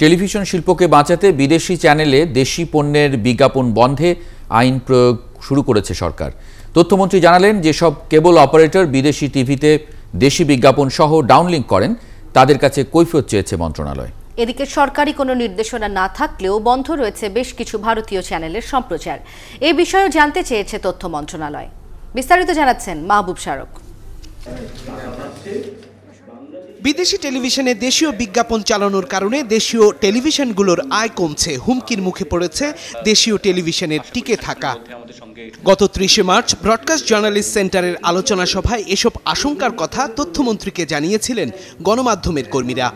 Television শিল্পকে বাঁচাতে বিদেশি চ্যানেলে দেশি পণ্যের বিজ্ঞাপন বন্ধে আইন প্রয়োগ শুরু করেছে সরকার। তথ্যমন্ত্রী জানালেন, যেসব কেবল অপারেটর বিদেশি টিভিতে দেশি বিজ্ঞাপন সহ ডাউনলিঙ্ক করেন, তাদের কাছে কৈফিয়ত চেয়েছে মন্ত্রণালয়। এদিকে সরকারি কোনো নির্দেশনা না থাকলেও বন্ধ রয়েছে বেশ কিছু ভারতীয় চ্যানেলের সম্প্রচার। এ বিষয়েও জানতে চেয়েছে তথ্য মন্ত্রণালয়। বিস্তারিত জানাচ্ছেন মাহবুব শারক বিদেশি টেলিভিশনে দেশীয় বিজ্ঞাপন চালানোর কারণে দেশীয় টেলিভিশনগুলোর আয় কমছে, হুমকির মুখে পড়েছে দেশীয় টেলিভিশনের টিকে থাকা। গত ত্রিশে মার্চ ব্রডকাস্ট জার্নালিস্ট সেন্টারের আলোচনা সভায় এসব আশঙ্কার কথা তথ্যমন্ত্রীকে জানিয়েছিলেন গণমাধ্যমের কর্মীরা।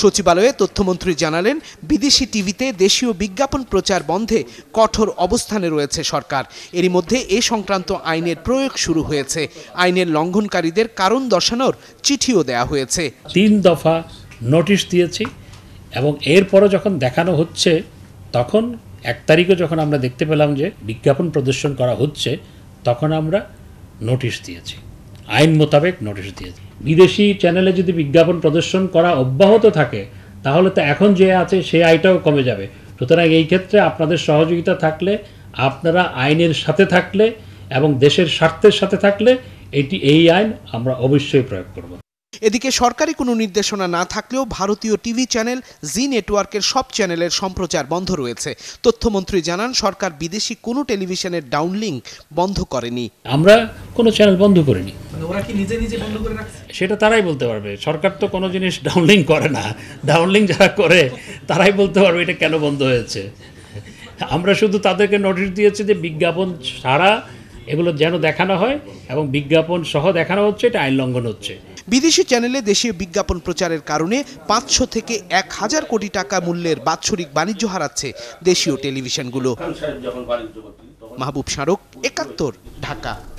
সচিবালয়ে তথ্যমন্ত্রী জানালেন, বিদেশি টিভিতে দেশীয় বিজ্ঞাপন প্রচার বন্ধে কঠোর অবস্থানে রয়েছে সরকার। এরই মধ্যে এ সংক্রান্ত আইনের প্রয়োগ শুরু হয়েছে। আইনের লঙ্ঘনকারীদের কারণ দর্শানোর চিঠিও দেয়া হয়েছে। তিন দফা নোটিশ দিয়েছি এবং এরপরও যখন দেখানো হচ্ছে, তখন এক তারিখে যখন আমরা দেখতে পেলাম যে বিজ্ঞাপন প্রদর্শন করা হচ্ছে, তখন আমরা নোটিশ দিয়েছি। আইন মোতাবেক নোটিশ দিয়েছে বিদেশি চ্যানেলে যদি বিজ্ঞাপন প্রদর্শন করা অব্যাহত থাকে, তাহলে তো এখন যে আছে সেই আয়টাও কমে যাবে। সুতরাং এই ক্ষেত্রে আপনাদের সহযোগিতা থাকলে, আপনারা আইনের সাথে থাকলে এবং দেশের স্বার্থের সাথে থাকলে, এটি, এই আইন আমরা অবশ্যই প্রয়োগ করব। এদিকে সরকারি কোনো নির্দেশনা না থাকলেও ভারতীয় টিভি চ্যানেল জি নেটওয়ার্কের সব চ্যানেলের সম্প্রচার বন্ধ রয়েছে। তথ্যমন্ত্রী জানান সরকার বিদেশি কোনো টেলিভিশনের ডাউনলিঙ্ক বন্ধ করেনি। আমরা কোনো চ্যানেল বন্ধ করিনি। ওরা কি নিজে নিজে বন্ধ করে রাখছে? সেটা তারাই বলতে পারবে। সরকার তো কোনো জিনিস ডাউনলিং করে না। ডাউনলিং যারা করে তারাই বলতে পারবে এটা কেন বন্ধ হয়েছে। আমরা শুধু তাদেরকে নোটিশ দিয়েছি যে বিজ্ঞাপন ছাড়া এগুলো যেন দেখানো হয় এবং বিজ্ঞাপন সহ দেখানো হচ্ছে এটা আইন লঙ্ঘন হচ্ছে। বিদেশি চ্যানেলে দেশীয় বিজ্ঞাপন প্রচারের কারণে পাঁচশো থেকে এক হাজার কোটি টাকা মূল্যের বাৎসরিক বাণিজ্য হারাচ্ছে দেশীয় টেলিভিশনগুলো। মাহবুব স্মারক একাত্তর ঢাকা।